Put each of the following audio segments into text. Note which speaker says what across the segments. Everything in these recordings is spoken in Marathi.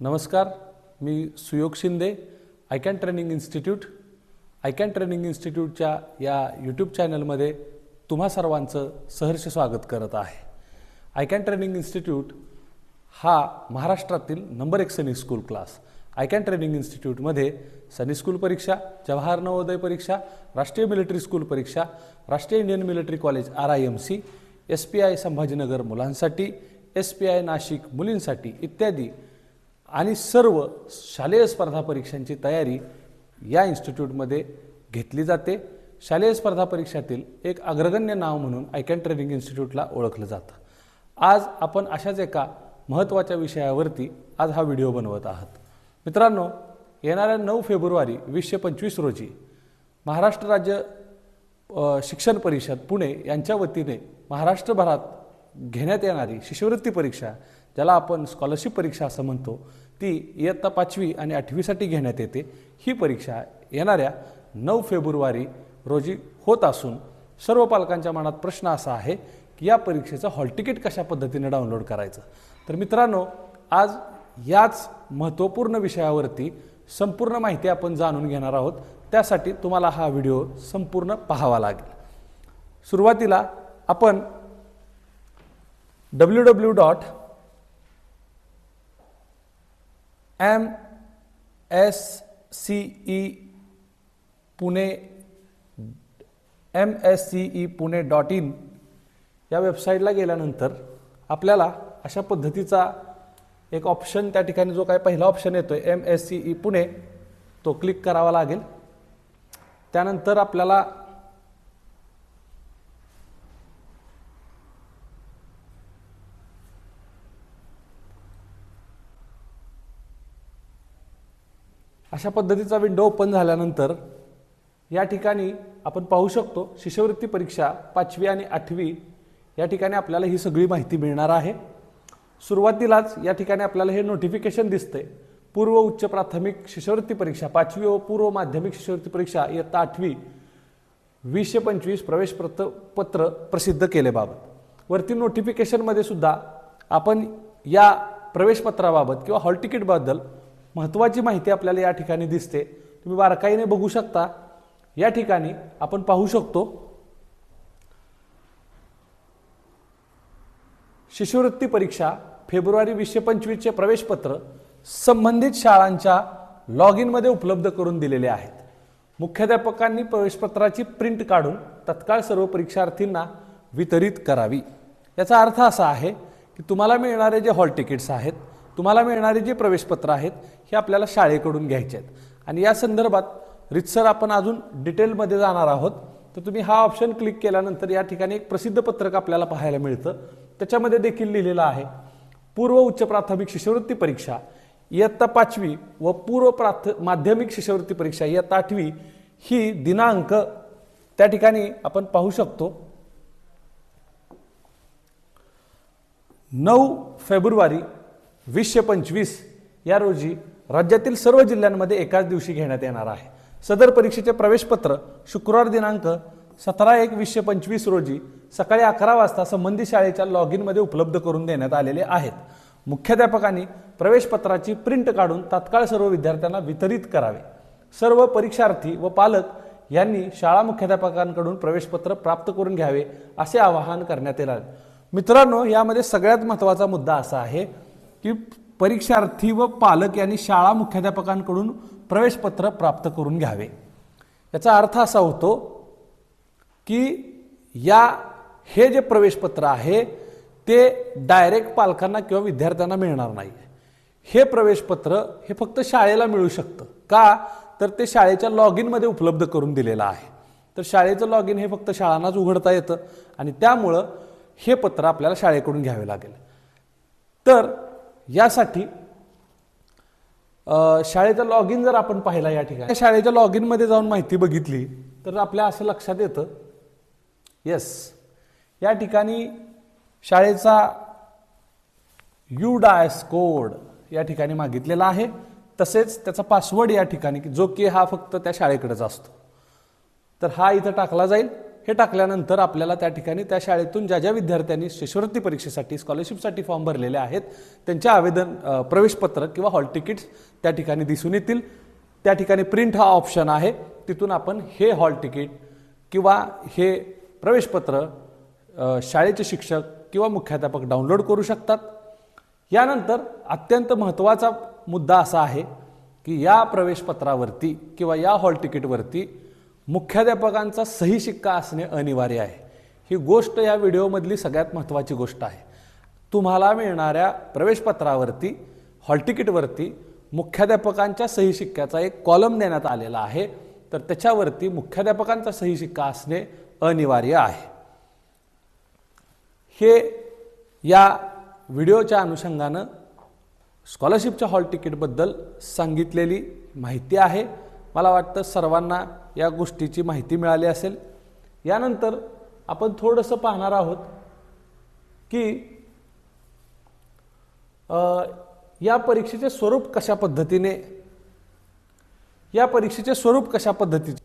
Speaker 1: नमस्कार मी Suyog Shinde I can training institute I can training इन्स्टिट्यूटच्या या यूट्यूब चॅनलमध्ये तुम्हा सर्वांचं सहर्ष स्वागत करत आहे. आय कॅन ट्रेनिंग इन्स्टिट्यूट हा महाराष्ट्रातील नंबर एक Sainik school class I can training इन्स्टिट्यूटमध्ये सैनिक स्कूल परीक्षा जवाहर नवोदय परीक्षा राष्ट्रीय मिलिटरी स्कूल परीक्षा राष्ट्रीय Indian military college R I M C S P I Sambhajinagar मुलांसाठी एस पी आय नाशिक मुलींसाठी इत्यादी आणि सर्व शालेय स्पर्धा परीक्षांची तयारी या इन्स्टिट्यूटमध्ये घेतली जाते. शालेय स्पर्धा परीक्षातील एक अग्रगण्य नाव म्हणून आयकॅन ट्रेनिंग इन्स्टिट्यूटला ओळखलं जातं. आज आपण अशाच एका महत्त्वाच्या विषयावरती आज हा व्हिडिओ बनवत आहात. मित्रांनो येणाऱ्या नऊ फेब्रुवारी वीसशे पंचवीस रोजी महाराष्ट्र राज्य शिक्षण परिषद पुणे यांच्या वतीने महाराष्ट्रभरात घेण्यात येणारी शिष्यवृत्ती परीक्षा ज्याला आपण स्कॉलरशिप परीक्षा असं म्हणतो ती इयत्ता पाचवी आणि आठवीसाठी घेण्यात येते. ही परीक्षा येणाऱ्या नऊ फेब्रुवारी रोजी होत असून सर्व पालकांच्या मनात प्रश्न असा आहे की या परीक्षेचं हॉल तिकीट कशा पद्धतीने डाउनलोड करायचं? तर मित्रांनो आज याच महत्त्वपूर्ण विषयावरती संपूर्ण माहिती आपण जाणून घेणार आहोत. त्यासाठी तुम्हाला हा व्हिडिओ संपूर्ण पाहावा लागेल. सुरुवातीला आपण W W dot M S C E Pune M S C E Pune dot in या वेबसाईटला गेल्यानंतर आपल्याला अशा पद्धतीचा एक ऑप्शन त्या ठिकाणी जो काय पहिला ऑप्शन येतो आहे M S C E Pune तो क्लिक करावा लागेल. त्यानंतर आपल्याला अशा पद्धतीचा विंडो ओपन झाल्यानंतर या ठिकाणी आपण पाहू शकतो शिष्यवृत्ती परीक्षा पाचवी आणि आठवी या ठिकाणी आपल्याला ही सगळी माहिती मिळणार आहे. सुरुवातीलाच या ठिकाणी आपल्याला हे नोटिफिकेशन दिसते पूर्व उच्च प्राथमिक शिष्यवृत्ती परीक्षा पाचवी व पूर्व माध्यमिक शिष्यवृत्ती परीक्षा इयत्ता आठवी वीसशे पंचवीस प्रवेश प्रत पत्र प्रसिद्ध केलेबाबत वरती नोटिफिकेशनमध्ये सुद्धा आपण या प्रवेशपत्राबाबत किंवा हॉल तिकीटबद्दल महत्त्वाची माहिती आपल्याला या ठिकाणी दिसते. तुम्ही बारकाईने बघू शकता. या ठिकाणी आपण पाहू शकतो. शिष्यवृत्ती परीक्षा फेब्रुवारी वीसशे पंचवीसचे प्रवेशपत्र संबंधित शाळांच्या लॉग इनमध्ये उपलब्ध करून दिलेले आहेत. मुख्याध्यापकांनी प्रवेशपत्राची प्रिंट काढून तत्काळ सर्व परीक्षार्थींना वितरित करावी. याचा अर्थ असा आहे की तुम्हाला मिळणारे जे हॉल तिकीट्स आहेत तुम्हाला मिळणारे जे प्रवेशपत्र आहेत हे आपल्याला शाळेकडून घ्यायचे आहेत. आणि या संदर्भात रितसर आपण अजून डिटेलमध्ये जाणार आहोत. तर तुम्ही हा ऑप्शन क्लिक केल्यानंतर या ठिकाणी एक प्रसिद्ध पत्रक आपल्याला पाहायला मिळतं. त्याच्यामध्ये देखील लिहिलेलं आहे पूर्व उच्च प्राथमिक शिष्यवृत्ती परीक्षा इयत्ता पाचवी व पूर्व प्राथ माध्यमिक शिष्यवृत्ती परीक्षा इयत्ता आठवी ही दिनांक त्या ठिकाणी आपण पाहू शकतो. नऊ फेब्रुवारी वीसशे पंचवीस या रोजी राज्यातील सर्व जिल्ह्यांमध्ये एकाच दिवशी घेण्यात येणार आहे. सदर परीक्षेचे प्रवेशपत्र शुक्रवार दिनांक सतरा एक वीसशे पंचवीस रोजी सकाळी अकरा वाजता संबंधित शाळेच्या लॉग इनमध्ये उपलब्ध करून देण्यात आलेले आहेत. मुख्याध्यापकांनी प्रवेशपत्राची प्रिंट काढून तात्काळ सर्व विद्यार्थ्यांना वितरित करावे. सर्व परीक्षार्थी व पालक यांनी शाळा मुख्याध्यापकांकडून प्रवेशपत्र प्राप्त करून घ्यावे असे आवाहन करण्यात येणार. आहे. मित्रांनो यामध्ये सगळ्यात महत्त्वाचा मुद्दा असा आहे की परीक्षार्थी व पालक यांनी शाळा मुख्याध्यापकांकडून प्रवेशपत्र प्राप्त करून घ्यावे. याचा अर्थ असा होतो की या हे जे प्रवेशपत्र आहे ते डायरेक्ट पालकांना किंवा विद्यार्थ्यांना मिळणार नाही. हे प्रवेशपत्र हे फक्त शाळेला मिळू शकतं. का? तर ते शाळेच्या लॉग इनमध्ये उपलब्ध करून दिलेलं आहे. तर शाळेचं लॉग इन हे फक्त शाळांनाच उघडता येतं आणि त्यामुळं हे पत्र आपल्याला शाळेकडून घ्यावे लागेल. तर यासाठी शाळेचं शाळेचा लॉग इन जर आपण पाहिला या ठिकाणी. शाळेच्या लॉग इनमध्ये जाऊन माहिती बघितली तर आपल्या असं लक्षात येतं येस या ठिकाणी शाळेचा यू डायस कोड या ठिकाणी मागितलेला आहे. तसेच त्याचा पासवर्ड या ठिकाणी जो की हा फक्त त्या शाळेकडेच असतो. तर हा इथं टाकला जाईल. हे टाकल्यानंतर आपल्याला त्या ठिकाणी त्या शाळेतून ज्या ज्या विद्यार्थ्यांनी शिष्यवृत्ती परीक्षेसाठी स्कॉलरशिपसाठी फॉर्म भरलेले आहेत त्यांचे आवेदन प्रवेशपत्र किंवा हॉल तिकीट्स त्या ठिकाणी दिसून येतील. त्या ठिकाणी प्रिंट हा ऑप्शन आहे. तिथून आपण हे हॉल तिकीट किंवा हे प्रवेशपत्र शाळेचे शिक्षक किंवा मुख्याध्यापक डाउनलोड करू शकतात. यानंतर अत्यंत महत्त्वाचा मुद्दा असा आहे की या प्रवेशपत्रावरती किंवा या हॉल तिकीटवरती मुख्याध्यापकांचा सही शिक्का असणे अनिवार्य आहे. ही गोष्ट या व्हिडिओमधली सगळ्यात महत्त्वाची गोष्ट आहे. तुम्हाला मिळणाऱ्या प्रवेशपत्रावरती हॉल तिकीटवरती मुख्याध्यापकांच्या सही शिक्क्याचा एक कॉलम देण्यात आलेला आहे. तर त्याच्यावरती मुख्याध्यापकांचा सही शिक्का असणे अनिवार्य आहे. हे या व्हिडिओच्या अनुषंगानं स्कॉलरशिपच्या हॉल तिकीटबद्दल सांगितलेली माहिती आहे. मला वाटतं सर्वांना या गोष्टीची माहिती मिळाली असेल. यानंतर आपण थोडंसं पाहणार आहोत की या परीक्षेचे स्वरूप कशा पद्धतीने या परीक्षेचे स्वरूप कशा पद्धतीचे?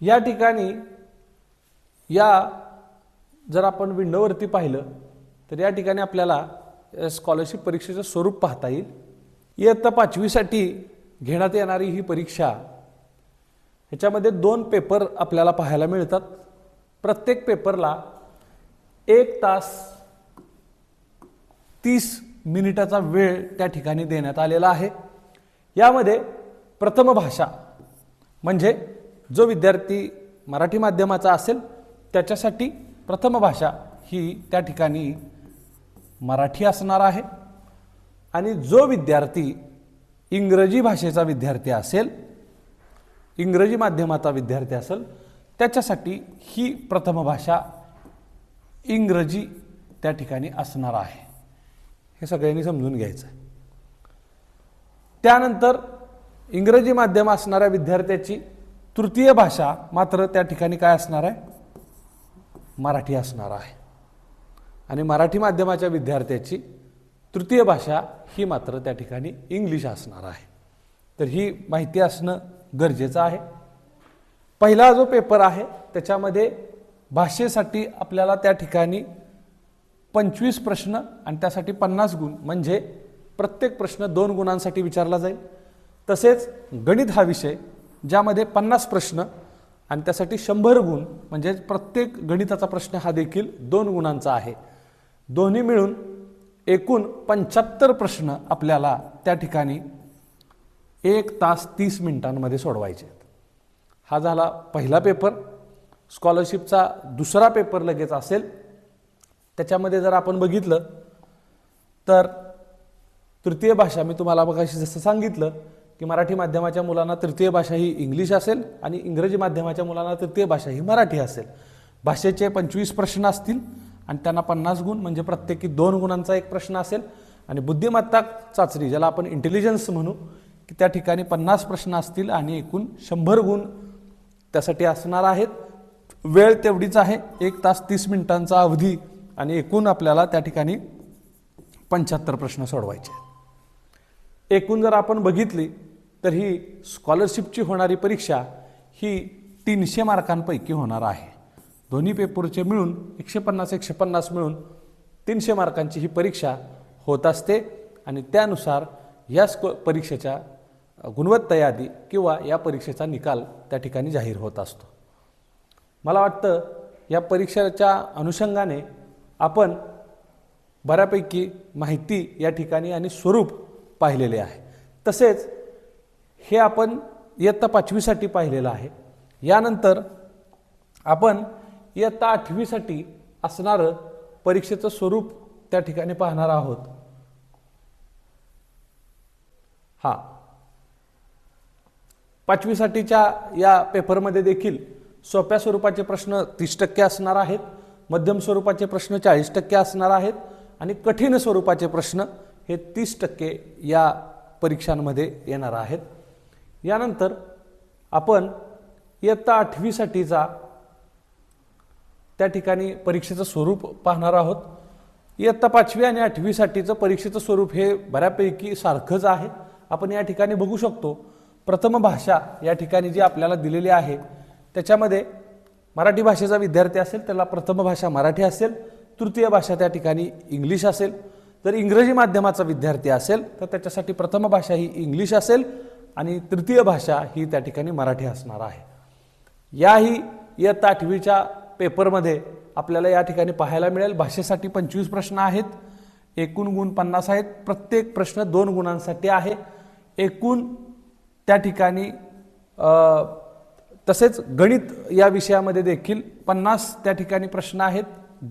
Speaker 1: या ठिकाणी या जर आपण विंडोवरती पाहिलं तर या ठिकाणी आपल्याला स्कॉलरशिप परीक्षेचं स्वरूप पाहता येईल. इयत्ता पाचवीसाठी घेण्यात येणारी ही परीक्षा ह्याच्यामध्ये दोन पेपर आपल्याला पाहायला मिळतात. प्रत्येक पेपरला एक तास तीस मिनिटाचा वेळ त्या ठिकाणी देण्यात आलेला आहे. यामध्ये प्रथम भाषा म्हणजे जो विद्यार्थी मराठी माध्यमाचा असेल त्याच्यासाठी प्रथम भाषा ही त्या ठिकाणी मराठी असणार आहे. आणि जो विद्यार्थी इंग्रजी भाषेचा विद्यार्थी असेल इंग्रजी माध्यमाचा विद्यार्थी असेल त्याच्यासाठी ही प्रथम भाषा इंग्रजी त्या ठिकाणी असणार आहे. हे सगळ्यांनी समजून घ्यायचं आहे त्यानंतर इंग्रजी माध्यम असणाऱ्या विद्यार्थ्याची तृतीय भाषा मात्र त्या ठिकाणी काय असणार आहे? मराठी असणार आहे. आणि मराठी माध्यमाच्या विद्यार्थ्याची तृतीय भाषा ही मात्र त्या ठिकाणी इंग्लिश असणार आहे. तर ही माहिती असणं गरजेचं आहे. पहिला जो पेपर आहे त्याच्यामध्ये भाषेसाठी आपल्याला त्या ठिकाणी पंचवीस प्रश्न आणि त्यासाठी पन्नास गुण म्हणजे प्रत्येक प्रश्न दोन गुणांसाठी विचारला जाईल. तसेच गणित हा विषय ज्यामध्ये पन्नास प्रश्न आणि त्यासाठी शंभर गुण म्हणजे प्रत्येक गणिताचा प्रश्न हा देखील दोन गुणांचा आहे. दोन्ही मिळून एकूण पंच्याहत्तर प्रश्न आपल्याला त्या ठिकाणी एक तास तीस मिनिटांमध्ये सोडवायचे आहेत. हा झाला पहिला पेपर. स्कॉलरशिपचा दुसरा पेपर लगेच असेल. त्याच्यामध्ये जर आपण बघितलं तर तृतीय भाषा मी तुम्हाला बघाशी जसं सांगितलं की मराठी माध्यमाच्या मुलांना तृतीय भाषा ही इंग्लिश असेल आणि इंग्रजी माध्यमाच्या मुलांना तृतीय भाषा ही मराठी असेल. भाषेचे पंचवीस प्रश्न असतील. आणि त्यांना पन्नास गुण म्हणजे प्रत्येकी दोन गुणांचा एक प्रश्न असेल. आणि बुद्धिमत्ता चाचणी ज्याला आपण इंटेलिजन्स म्हणू की त्या ठिकाणी पन्नास प्रश्न असतील आणि एकूण शंभर गुण त्यासाठी असणार आहेत. वेळ तेवढीच आहे एक तास तीस मिनिटांचा अवधी आणि एकूण आपल्याला त्या ठिकाणी पंच्याहत्तर प्रश्न सोडवायचे आहेत. एकूण जर आपण बघितली तर ही स्कॉलरशिपची होणारी परीक्षा ही तीनशे मार्कांपैकी होणार आहे. दोन्ही पेपरचे मिळून एकशे पन्नास एकशे पन्नास मिळून तीनशे मार्कांची ही परीक्षा होत असते. आणि त्यानुसार या स्क परीक्षेच्या गुणवत्ता यादी किंवा या परीक्षेचा निकाल त्या ठिकाणी जाहीर होत असतो. मला वाटतं या परीक्षेच्या अनुषंगाने आपण बऱ्यापैकी माहिती या ठिकाणी आणि स्वरूप पाहिलेले आहे. तसेच हे आपण इयत्ता पाचवीसाठी पाहिलेलं आहे. यानंतर आपण इयत्ता आठवीसाठी असणारं परीक्षेचं स्वरूप त्या ठिकाणी पाहणार आहोत. हा. पाचवीसाठीच्या या पेपरमध्ये देखील सोप्या स्वरूपाचे प्रश्न तीस टक्के असणार आहेत मध्यम स्वरूपाचे प्रश्न चाळीस टक्के असणार आहेत आणि कठीण स्वरूपाचे प्रश्न हे तीस टक्के या परीक्षांमध्ये येणार आहेत. यानंतर आपण इयत्ता आठवीसाठीचा त्या ठिकाणी परीक्षेचं स्वरूप पाहणार आहोत. इयत्ता पाचवी आणि आठवीसाठीचं परीक्षेचं स्वरूप हे बऱ्यापैकी सारखंच आहे. आपण या ठिकाणी बघू शकतो प्रथम भाषा या ठिकाणी जी आपल्याला दिलेली आहे त्याच्यामध्ये मराठी भाषेचा विद्यार्थी असेल त्याला प्रथम भाषा मराठी असेल तृतीय भाषा त्या ठिकाणी इंग्लिश असेल. जर इंग्रजी माध्यमाचा विद्यार्थी असेल तर त्याच्यासाठी प्रथम भाषा ही इंग्लिश असेल आणि तृतीय भाषा ही त्या ठिकाणी मराठी असणार आहे. याही इयत्ता आठवीच्या पेपरमध्ये आपल्याला या ठिकाणी पाहायला मिळेल. भाषेसाठी पंचवीस प्रश्न आहेत. एकूण गुण पन्नास आहेत. प्रत्येक प्रश्न दोन गुणांसाठी आहे. एकूण त्या ठिकाणी तसेच गणित या विषयामध्ये देखील पन्नास त्या ठिकाणी प्रश्न आहेत.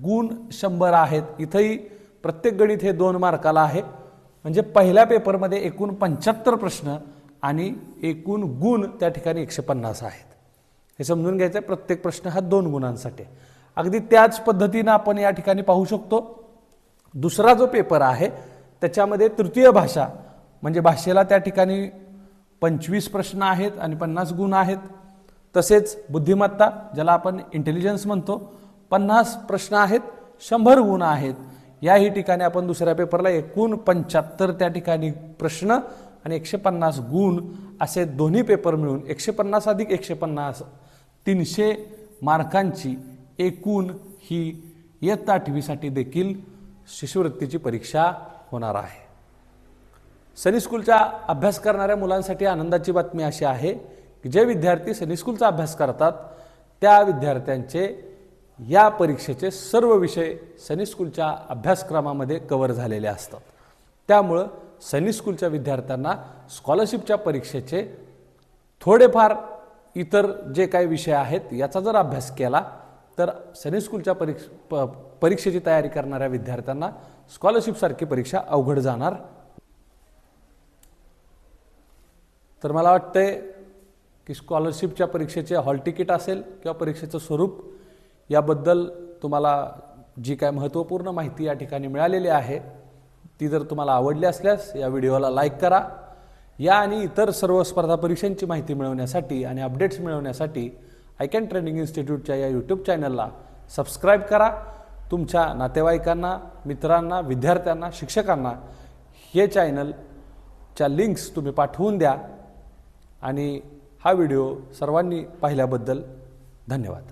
Speaker 1: गुण शंभर आहेत. इथंही प्रत्येक गणित हे दोन मार्काला आहे. म्हणजे पहिल्या पेपरमध्ये एकूण पंच्याहत्तर प्रश्न आणि एकूण गुण त्या ठिकाणी एकशे पन्नास आहेत. हे समजून घ्यायचं आहे प्रत्येक प्रश्न हा दोन गुणांसाठी आहे. अगदी त्याच पद्धतीनं आपण या ठिकाणी पाहू शकतो दुसरा जो पेपर आहे त्याच्यामध्ये तृतीय भाषा म्हणजे भाषेला त्या ठिकाणी पंचवीस प्रश्न आहेत आणि पन्नास गुण आहेत तसेच बुद्धिमत्ता ज्याला आपण इंटेलिजन्स म्हणतो पन्नास प्रश्न आहेत शंभर गुण आहेत याही ठिकाणी आपण दुसऱ्या पेपरला एकूण पंच्याहत्तर त्या ठिकाणी प्रश्न आणि एकशे पन्नास गुण असे दोन्ही पेपर मिळून एकशे पन्नास अधिक एकशे पन्नास तीनशे मार्कांची एकूण ही इयत्ता आठवीसाठी देखील शिष्यवृत्तीची परीक्षा होणार आहे. सनी स्कूलचा अभ्यास करणाऱ्या मुलांसाठी आनंदाची बातमी अशी आहे की जे विद्यार्थी सनी स्कूलचा अभ्यास करतात त्या विद्यार्थ्यांचे या परीक्षेचे सर्व विषय सनी स्कूलच्या अभ्यासक्रमामध्ये कव्हर झालेले असतात. त्यामुळं सनी स्कूलच्या विद्यार्थ्यांना स्कॉलरशिपच्या परीक्षेचे थोडेफार इतर जे काही विषय आहेत याचा जर अभ्यास केला तर सनी स्कूलच्या परीक्ष प परीक्षेची तयारी करणाऱ्या विद्यार्थ्यांना स्कॉलरशिपसारखी परीक्षा अवघड जाणार. तर मला वाटतंय की स्कॉलरशिपच्या परीक्षेचे हॉल तिकीट असेल किंवा परीक्षेचं स्वरूप याबद्दल तुम्हाला जी काय महत्त्वपूर्ण माहिती या ठिकाणी मिळालेली आहे ती जर तुम्हाला आवडली असल्यास या व्हिडिओला लाईक करा. या आणि इतर सर्व स्पर्धा परीक्षांची माहिती मिळवण्यासाठी आणि अपडेट्स मिळवण्यासाठी आय कॅन ट्रेनिंग इन्स्टिट्यूटच्या या यूट्यूब चॅनलला सबस्क्राईब करा. तुमच्या नातेवाईकांना मित्रांना विद्यार्थ्यांना शिक्षकांना हे चॅनलच्या लिंक्स तुम्ही पाठवून द्या. आणि हा व्हिडिओ सर्वांनी पाहिल्याबद्दल धन्यवाद.